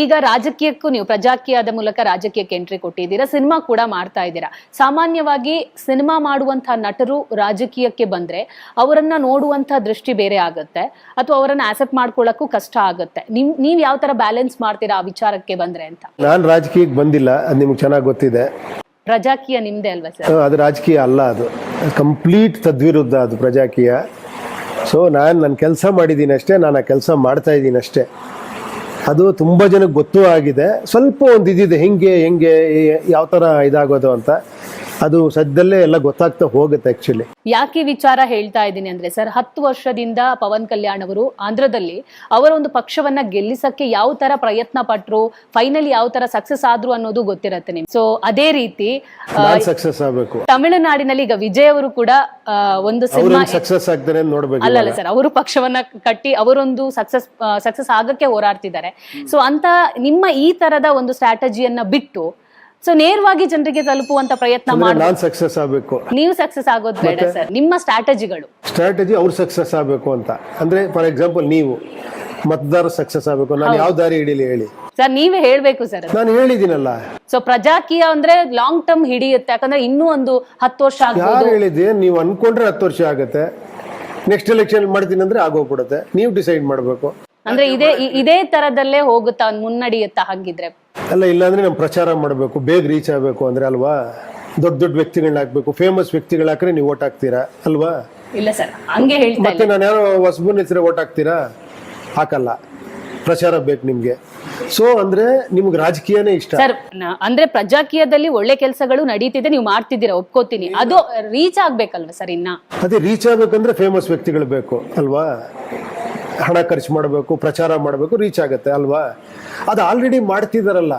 ಈಗ ರಾಜಕೀಯಕ್ಕೂ ನೀವು ಪ್ರಜಾಕೀಯದ ಮೂಲಕ ರಾಜಕೀಯಕ್ಕೆ ಎಂಟ್ರಿ ಕೊಟ್ಟಿದ್ದೀರಾ? ಸಿನಿಮಾ ಕೂಡ ಮಾಡ್ತಾ ಇದ್ದೀರಾ? ಸಾಮಾನ್ಯವಾಗಿ ಸಿನಿಮಾ ಮಾಡುವಂತಹ ನಟರು ರಾಜಕೀಯಕ್ಕೆ ಬಂದ್ರೆ ಅವರನ್ನ ನೋಡುವಂತಹ ದೃಷ್ಟಿ ಬೇರೆ ಆಗುತ್ತೆ. ಅಥವಾ ಅವರನ್ನ ಆಸೆಪ್ಟ್ ಮಾಡ್ಕೊಳ್ಳಕ್ಕೂ ಕಷ್ಟ ಆಗುತ್ತೆ. ನಿಮ್ ನೀವ್ ಯಾವ ತರ ಬ್ಯಾಲೆನ್ಸ್ ಮಾಡ್ತೀರಾ ಆ ವಿಚಾರಕ್ಕೆ ಬಂದ್ರೆ ಅಂತ? ನಾನು ರಾಜಕೀಯಕ್ಕೆ ಬಂದಿಲ್ಲ. ಅದು ನಿಮ್ಗೆ ಚೆನ್ನಾಗಿ ಗೊತ್ತಿದೆ. ಪ್ರಜಾಕೀಯ ನಿಮ್ದೇ ಅಲ್ವಾ ಸರ್? ಅದು ರಾಜಕೀಯ ಅಲ್ಲ ಅದು. ಕಂಪ್ಲೀಟ್ ತದ್ವಿರುದ್ಧ ಅದು ಪ್ರಜಾಕೀಯ. ಸೊ ನಾನು ನನ್ನ ಕೆಲಸ ಮಾಡಿದ್ದೀನಿ ಅಷ್ಟೇ ನಾನು ಆ ಕೆಲಸ ಮಾಡ್ತಾ ಇದ್ದೀನಿ ಅಷ್ಟೇ ಅದು ತುಂಬ ಜನಕ್ಕೆ ಗೊತ್ತೂ ಆಗಿದೆ. ಸ್ವಲ್ಪ ಒಂದು ಇದಿದೆ ಹೆಂಗೆ ಹೆಂಗೆ ಯಾವ ಥರ ಇದಾಗೋದು ಅಂತ. ಅದು ಸದ್ಯದಲ್ಲೇ ಎಲ್ಲ ಗೊತ್ತಾಗ್ತಾ ಹೋಗುತ್ತೆ ಆಕ್ಚುಲಿ ಯಾಕೆ ವಿಚಾರ ಹೇಳ್ತಾ ಇದ್ದೀನಿ ಅಂದ್ರೆ ಸರ್ ಹತ್ತು ವರ್ಷದಿಂದ ಪವನ್ ಕಲ್ಯಾಣ್ ಅವರು ಆಂಧ್ರದಲ್ಲಿ ಅವರ ಒಂದು ಪಕ್ಷವನ್ನ ಗೆಲ್ಲಿಸಕ್ಕೆ ಯಾವ ತರ ಪ್ರಯತ್ನ ಪಟ್ರು ಫೈನಲಿ ಯಾವ ತರ ಸಕ್ಸಸ್ ಆದ್ರು ಅನ್ನೋದು ಗೊತ್ತಿರತ್ತೆ ನಿಮ್ಗೆ. ಸೊ ಅದೇ ರೀತಿ ಸಕ್ಸಸ್ ಆಗಬೇಕು. ತಮಿಳುನಾಡಿನಲ್ಲಿ ಈಗ ವಿಜಯ್ ಅವರು ಕೂಡ ಆ, ಒಂದು ಸಿನಿಮಾ ಸಕ್ಸಸ್ ಆಗ್ತಾರೆ ನೋಡಬೇಕು ನೋಡ್ಬೇಕು ಅಲ್ಲ ಸರ್ ಅವರು ಪಕ್ಷವನ್ನ ಕಟ್ಟಿ ಅವರೊಂದು ಸಕ್ಸಸ್ ಸಕ್ಸಸ್ ಆಗಕ್ಕೆ ಹೋರಾಡ್ತಿದ್ದಾರೆ. ಸೊ ಅಂತ ನಿಮ್ಮ ಈ ತರದ ಒಂದು ಸ್ಟ್ರಾಟಜಿಯನ್ನ ಬಿಟ್ಟು ಸೊ ನೇರವಾಗಿ ಜನರಿಗೆ ತಲುಪುವಂತ ಪ್ರಯತ್ನ ಮಾಡಿ ನಾನು ಸಕ್ಸಸ್ ಆಗಬೇಕು. ನೀವು ಸಕ್ಸಸ್ ಆಗೋದು ಬೇಡ ಸರ್. ನಿಮ್ಮ ಸ್ಟ್ರಾಟಜಿಗಳು ಸ್ಟ್ರಾಟಜಿ ಅವ್ರು ಸಕ್ಸಸ್ ಆಗಬೇಕು ಅಂತ. ಅಂದ್ರೆ ಫಾರ್ ಎಕ್ಸಾಂಪಲ್ ನೀವು. ಮತದಾರ ಸಕ್ಸಸ್ ಆಗಬೇಕು. ನಾನು ಯಾವ ದಾರಿ ಹಿಡೀಲಿ ಹೇಳಿ. ಸರ್ ನೀವೇ ಹೇಳ್ಬೇಕು ಸರ್. ನಾನು ಹೇಳಿದಿನಲ್ಲ ಸೊ ಪ್ರಜಾಕೀಯ ಅಂದ್ರೆ ಲಾಂಗ್ ಟರ್ಮ್ ಹಿಡಿಯುತ್ತೆ. ಯಾಕಂದ್ರೆ ಇನ್ನೂ ಒಂದು ಹತ್ತು ವರ್ಷ ಯಾರು ಆಗ್ಬೋದು ಹೇಳಿದ್ದೆ? ನೀವು ಅನ್ಕೊಂಡ್ರೆ ಹತ್ತು ವರ್ಷ ಆಗುತ್ತೆ. ನೆಕ್ಸ್ಟ್ ಎಲೆಕ್ಷನ್ ಮಾಡ್ತೀನಿ ಅಂದ್ರೆ ಆಗೋಗ್ಬಿಡುತ್ತೆ. ನೀವು ಡಿಸೈಡ್ ಮಾಡಬೇಕು. ಅಂದ್ರೆ ಇದೇ ಇದೇ ತರದಲ್ಲೇ ಹೋಗುತ್ತಾ ಮುನ್ನಡೆಯುತ್ತಾ ಹಂಗಿದ್ರೆ? ಅಲ್ಲ ಇಲ್ಲಾಂದ್ರೆ ನಮ್ಮ ಪ್ರಚಾರ ಮಾಡಬೇಕು ಬೇಗ ರೀಚ್ ಆಗಬೇಕು ಅಂದ್ರೆ ಅಲ್ವಾ? ದೊಡ್ಡ ದೊಡ್ಡ ವ್ಯಕ್ತಿಗಳನ್ನ ಹಾಕ್ಬೇಕು ಫೇಮಸ್ ವ್ಯಕ್ತಿಗಳು ಹಾಕ್ರೆ ನೀವು ಓಟ್ ಹಾಕ್ತೀರಾ ಅಲ್ವಾ? ಇಲ್ಲ ಸರ್ ಹಂಗೆ ಹೇಳ್ತಾ ಇಲ್ಲ. ಮತ್ತೆ ನಾನು ಯಾರೋ ಹೊಸಬನ ಹೆಸರು ಓಟ್ ಹಾಕ್ತೀರಾ? ಹಾಕಲ್ಲ. ಪ್ರಚಾರ ಬೇಕು ನಿಮ್ಗೆ. ಸೊ ಅಂದ್ರೆ ನಿಮ್ಗೆ ರಾಜಕೀಯನೇ ಇಷ್ಟ? ಸರ್ ನ- ಅಂದ್ರೆ ಪ್ರಜಾಕೀಯದಲ್ಲಿ ಒಳ್ಳೆ ಕೆಲಸಗಳು ನಡೀತಿದೆ ನೀವು ಮಾಡ್ತಿದ್ದೀರಾ ಒಪ್ಕೋತೀನಿ. ಅದು ರೀಚ್ ಆಗ್ಬೇಕಲ್ವಾ ಸರ್ ಇನ್ನ? ಅದೇ ರೀಚ್ ಆಗ್ಬೇಕಂದ್ರೆ ಫೇಮಸ್ ವ್ಯಕ್ತಿಗಳು ಬೇಕು ಅಲ್ವಾ? ಹಣ ಖರ್ಚು ಮಾಡಬೇಕು ಪ್ರಚಾರ ಮಾಡಬೇಕು ರೀಚ್ ಆಗುತ್ತೆ ಅಲ್ವಾ? ಅದು ಆಲ್ರೆಡಿ ಮಾಡ್ತಿದಾರಲ್ಲ.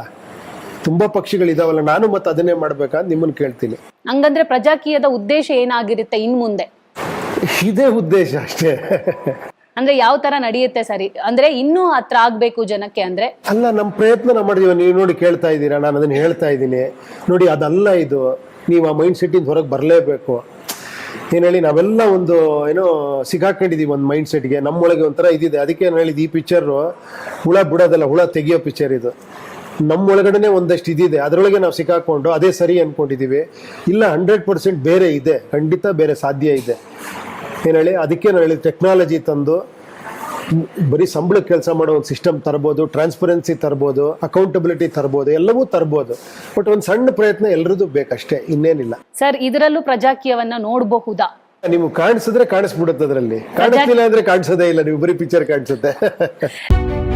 ತುಂಬಾ ಪಕ್ಷಿಗಳಿದಾವಲ್ಲ ನಾನು ಮತ್ತೆ ಅದನ್ನೇ ಮಾಡ್ಬೇಕಂತ ನಿಮ್ಮನ್ನ ಕೇಳ್ತೀನಿ. ಹಂಗಂದ್ರೆ ಪ್ರಜಾಕೀಯದ ಉದ್ದೇಶ ಏನಾಗಿರುತ್ತೆ ಇನ್ ಮುಂದೆ? ಇದೇ ಉದ್ದೇಶ ಅಷ್ಟೇ. ಅಂದ್ರೆ ಯಾವ ತರ ನಡೆಯುತ್ತೆ ಸರಿ? ಅಂದ್ರೆ ಇನ್ನೂ ಹತ್ರ ಆಗ್ಬೇಕು ಜನಕ್ಕೆ ಅಂದ್ರೆ? ಅಲ್ಲ ನಮ್ಮ ಪ್ರಯತ್ನ ನಾವು ಮಾಡಿದೀವಿ. ನೀವು ನೋಡಿ ಕೇಳ್ತಾ ಇದ್ದೀರಾ ನಾನು ಅದನ್ನ ಹೇಳ್ತಾ ಇದ್ದೀನಿ. ನೋಡಿ ಅದಲ್ಲ ಇದು. ನೀವು ಆ ಮೈಂಡ್ ಸೆಟ್ಟಿಂದ ಹೊರಗೆ ಬರಲೇಬೇಕು. ಏನು ಹೇಳಿ ನಾವೆಲ್ಲ ಒಂದು, ಏನೋ ಸಿಗಾಕೊಂಡಿದ್ದೀವಿ ಒಂದು ಮೈಂಡ್ ಸೆಟ್ಗೆ ನಮ್ಮೊಳಗೆ ಒಂಥರ ಇದಿದೆ. ಅದಕ್ಕೆ ಏನು ಹೇಳಿದ್ದು ಈ ಪಿಕ್ಚರು ಹುಳ ಬಿಡೋದಲ್ಲ, ಹುಳ ತೆಗಿಯೋ ಪಿಕ್ಚರ್ ಇದು. ನಮ್ಮೊಳಗಡೆನೆ ಒಂದಷ್ಟು ಇದಿದೆ. ಅದರೊಳಗೆ ನಾವು ಸಿಕ್ಕಾಕೊಂಡು ಅದೇ ಸರಿ ಅನ್ಕೊಂಡಿದೀವಿ. ಇಲ್ಲ ಹಂಡ್ರೆಡ್ ಪರ್ಸೆಂಟ್ ಬೇರೆ ಇದೆ. ಖಂಡಿತ ಬೇರೆ ಸಾಧ್ಯ ಇದೆ. ಏನು ಹೇಳಿ, ಅದಕ್ಕೆ ನಾನು ಹೇಳಿದ ಟೆಕ್ನಾಲಜಿ ತಂದು ಬರೀ ಸಂಬಳ ಕೆಲಸ ಮಾಡೋ ಒಂದು ಸಿಸ್ಟಮ್ ತರ್ಬೋದು ಟ್ರಾನ್ಸ್ಪರೆನ್ಸಿ ತರ್ಬೋದು ಅಕೌಂಟಬಿಲಿಟಿ ತರ್ಬೋದು ಎಲ್ಲವೂ ತರ್ಬೋದು. ಬಟ್ ಒಂದು ಸಣ್ಣ ಪ್ರಯತ್ನ ಎಲ್ಲರದು ಬೇಕಷ್ಟೇ ಇನ್ನೇನಿಲ್ಲ. ಸರ್ ಇದರಲ್ಲೂ ಪ್ರಜಾಕೀಯವನ್ನ ನೋಡಬಹುದಾ? ನೀವು ಕಾಣಿಸಿದ್ರೆ ಕಾಣಿಸ್ಬಿಡುತ್ತೆ ಅದರಲ್ಲಿ. ಕಾಣಿಸ್ತಿಲ್ಲ ಅಂದ್ರೆ ಕಾಣಿಸೋದೇ ಇಲ್ಲ ನೀವು ಬರೀ ಪಿಕ್ಚರ್ ಕಾಣಿಸುತ್ತೆ.